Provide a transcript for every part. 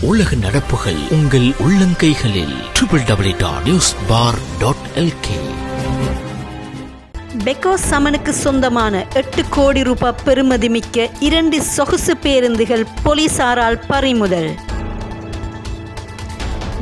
உலக நடப்புகள் உங்கள் உள்ளங்கைகளில். Triple W dot news for dot LK பெக்கோ சமனுக்கு சொந்தமான எட்டு கோடி ரூபாய் பெறுமதிமிக்க இரண்டு சொகுசு பேருந்துகள் போலீசாரால் பறிமுதல்.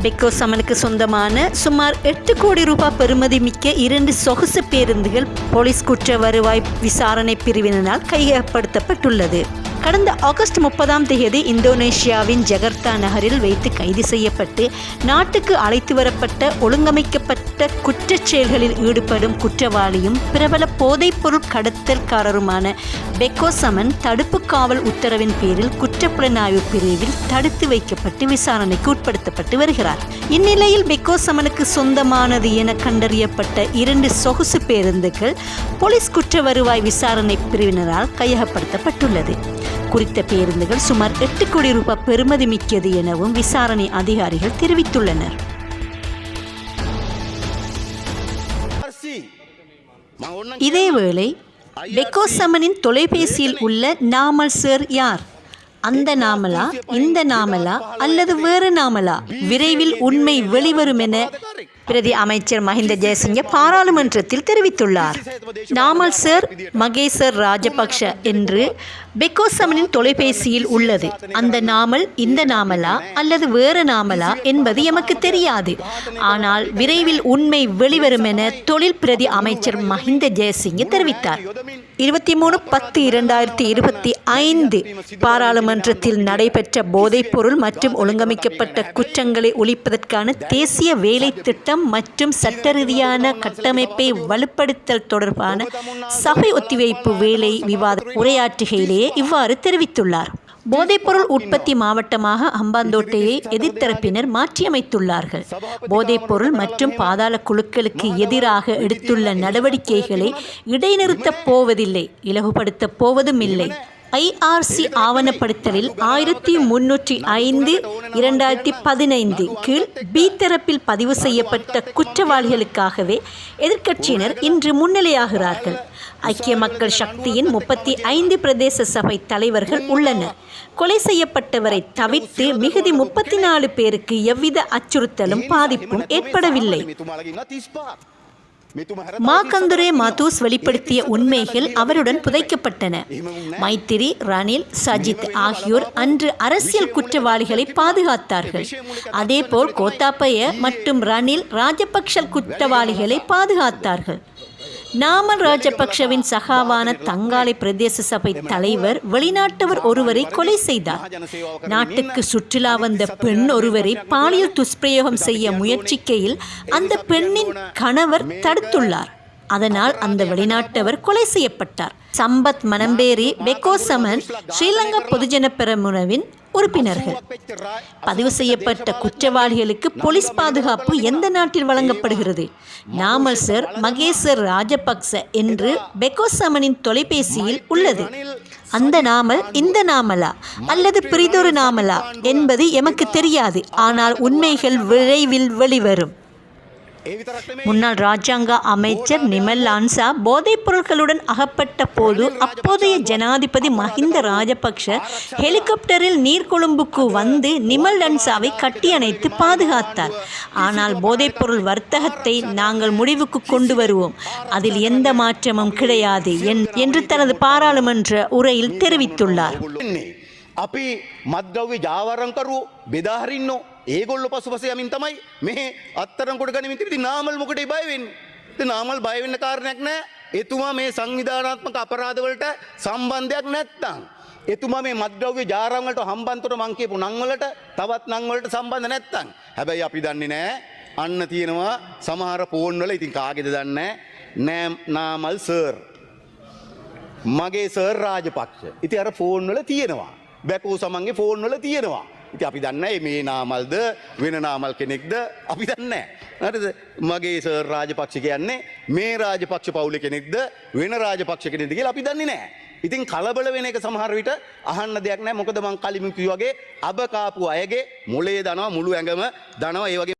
பெக்கோ சமனுக்கு சொந்தமான சுமார் எட்டு கோடி ரூபாய் பெறுமதிமிக்க இரண்டு சொகுசு பேருந்துகள் போலீஸ் குற்ற வருவாய் விசாரணை பிரிவினால் கையகப்படுத்தப்பட்டுள்ளது. கடந்த ஆகஸ்ட் முப்பதாம் தேதி இந்தோனேஷியாவின் ஜகர்த்தா நகரில் வைத்து கைது செய்யப்பட்டு நாட்டுக்கு அழைத்து வரப்பட்ட ஒழுங்கமைக்கப்பட்ட குற்றச் செயல்களில் ஈடுபடும் குற்றவாளியும் பிரபல போதைப்பொருள் கடத்தல்காரருமான பெக்கோ சமன் தடுப்பு காவல் உத்தரவின் பேரில் குற்றப்புலனாய்வு பிரிவில் தடுத்து வைக்கப்பட்டு விசாரணைக்கு உட்படுத்தப்பட்டு வருகிறார். இந்நிலையில் பெக்கோ சமனுக்கு சொந்தமானது என கண்டறியப்பட்ட இரண்டு சொகுசு பேருந்துகள் போலீஸ் குற்ற வருவாய் விசாரணை பிரிவினரால் கையகப்படுத்தப்பட்டுள்ளது. குறித்த பேருந்துகள் சுமார் எட்டு கோடி ரூபாய் பெறுமதி மிக்கது எனவும் விசாரணை அதிகாரிகள் தெரிவித்துள்ளனர். இதேவேளை பெக்கோசமனின் தொலைபேசியில் உள்ள நாமல் சார் யார்? அந்த நாமலா இந்த நாமலா அல்லது வேறு நாமலா? விரைவில் உண்மை வெளிவரும் என பிரதி அமைச்சர் மஹிந்த ஜெயசிங்க பாராளுமன்றத்தில் தெரிவித்துள்ளார். நாமல் சார் மகேசர் ராஜபக்ஷ என்று பெக்கோசமனின் தொலைபேசியில் உள்ளது. அந்த நாமல் இந்த நாமலா அல்லது வேறு நாமலா என்பது எமக்கு தெரியாது. ஆனால் விரைவில் உண்மை வெளிவரும் என தொழில் பிரதி அமைச்சர் மஹிந்த ஜெயசிங்க தெரிவித்தார். இருபத்தி மூணு பத்து இரண்டாயிரத்தி இருபத்தி ஐந்து பாராளுமன்றத்தில் நடைபெற்ற போதைப்பொருள் மற்றும் ஒழுங்கமைக்கப்பட்ட குற்றங்களை ஒழிப்பதற்கான தேசிய வேலை திட்டம் மற்றும் சட்ட ரீதியான கட்டமைப்பை வலுப்படுத்தல் தொடர்பான சபை ஒத்திவைப்பு வேலை விவாத உரையாற்றுகையிலேயே இவ்வாறு தெரிவித்துள்ளார். போதைப்பொருள் உற்பத்தி மாவட்டமாக ஹம்பாந்தோட்டையை எதிர்த்தரப்பினர் மாற்றியமைத்துள்ளார்கள். போதைப்பொருள் மற்றும் பாதாள குழுக்களுக்கு எதிராக எடுத்துள்ள நடவடிக்கைகளை இடைநிறுத்தப் போவதில்லை இலகுபடுத்தப் போவதும் இல்லை ஐஆர்சி ஆவணப்படுத்தலில் ஆயிரத்தி முன்னூற்றி ஐந்து இரண்டாயிரத்தி பதினைந்து கீழ் பி தரப்பில் பதிவு செய்யப்பட்ட குற்றவாளிகளுக்காகவே எதிர்க்கட்சியினர் இன்று முன்னிலையாகிறார்கள். ஐக்கிய மக்கள் சக்தியின் முப்பத்தி ஐந்து பிரதேச சபை தலைவர்கள் உள்ளனர். கொலை செய்யப்பட்டவரை தவிர்த்து மிகுதி முப்பத்தி நாலு பேருக்கு எவ்வித அச்சுறுத்தலும் பாதிப்பும் ஏற்படவில்லை. மாகந்துரே மாத்தூஸ் வெளிப்படுத்திய உண்மைகள் அவருடன் புதைக்கப்பட்டன. மைத்திரி ரணில் சஜித் ஆகியோர் அன்று அரசியல் குற்றவாளிகளை பாதுகாத்தார்கள். அதேபோல் கோத்தாப்பய மற்றும் ரணில் ராஜபக்ஷ குற்றவாளிகளை பாதுகாத்தார்கள். நாமல் ராஜபக்ஷவின் சகாவான தங்காலை பிரதேச சபை தலைவர் வெளிநாட்டவர் ஒருவரை கொலை செய்தார். நாட்டுக்கு சுற்றுலா வந்த பெண் ஒருவரை பாலியல் துஷ்பிரயோகம் செய்ய முயற்சிக்கையில் அந்த பெண்ணின் கணவர் தடுத்துள்ளார். அதனால் அந்த வெளிநாட்டவர் கொலை செய்யப்பட்டார். சம்பத் மனம்பேரி பெக்கோசமன் ஸ்ரீலங்கா பொதுஜன பெரமுனவின் உறுப்பினர்கள். பதிவு செய்யப்பட்ட குற்றவாளிகளுக்கு போலீஸ் பாதுகாப்பு எந்த நாட்டில் வழங்கப்படுகிறது? நாமல் சர் மகேசர் ராஜபக்ச என்று பெக்கோசமனின் தொலைபேசியில் உள்ளது. அந்த நாமல் இந்த நாமலா அல்லது பிரிதொரு நாமலா என்பது எமக்கு தெரியாது. ஆனால் உண்மைகள் விரைவில் வெளிவரும். முன்னாள் ராஜாங்க அமைச்சர் நிமல் லான்சா போதைப் பொருட்களுடன் அகப்பட்ட போது அப்போதைய ஜனாதிபதி மஹிந்த ராஜபக்ஷ ஹெலிகாப்டரில் நீர்கொழும்புக்கு வந்து நிமல் லன்சாவை கட்டியணைத்து பாதுகாத்தார். ஆனால் போதைப்பொருள் வர்த்தகத்தை நாங்கள் முடிவுக்கு கொண்டு வருவோம். அதில் எந்த மாற்றமும் கிடையாது என்று தனது பாராளுமன்ற உரையில் தெரிவித்துள்ளார். அப்படி மத்கவி ஜாவரம் கருவோம் ඒගොල්ල පසුපස යමින් තමයි මේ අත්තරංකොට ගනිමින් තිබිති නාමල් මොකටයි බය වෙන්නේ? නාමල් බය වෙන්න කාරණයක් නැහැ. එතුමා මේ සංවිධානාත්මක අපරාධවලට සම්බන්ධයක් නැත්තම්. එතුමා මේ මද්ද්‍රව්‍ය ජාරම් වලට හම්බන්තොට මං කියපු නම් වලට තවත් නම් වලට සම්බන්ධ නැත්තම්. හැබැයි අපි දන්නේ නැහැ අන්න තියෙනවා සමහර ෆෝන් වල ඉතින් කාගේද දන්නේ නැහැ නාමල් සර් මගේ සර් රාජපක්ෂ. ඉතින් අර ෆෝන් වල තියෙනවා. බැකෝ සමන්ගේ ෆෝන් වල තියෙනවා. ඉති අපි දන්න මේ නාමල්ද වෙන නාමල් කෙනෙක්ද අපි දන්න. හරිද මගේ සර් රාජපක්ෂ කියන්නේ මේ රාජපක්ෂ පවුල කෙනෙක්ද වෙන රාජපක්ෂ කෙනෙදගේ අපි දන්නේ නෑ. ඉතින් කලබල වෙන එක සමහර විට අහන්න දෙයක් නෑ මොකද මං කලින් කිව්වාගේ අබ කාපු අයගේ මොලේ දනවා මුළු ඇඟම දනවා ඒ වගේ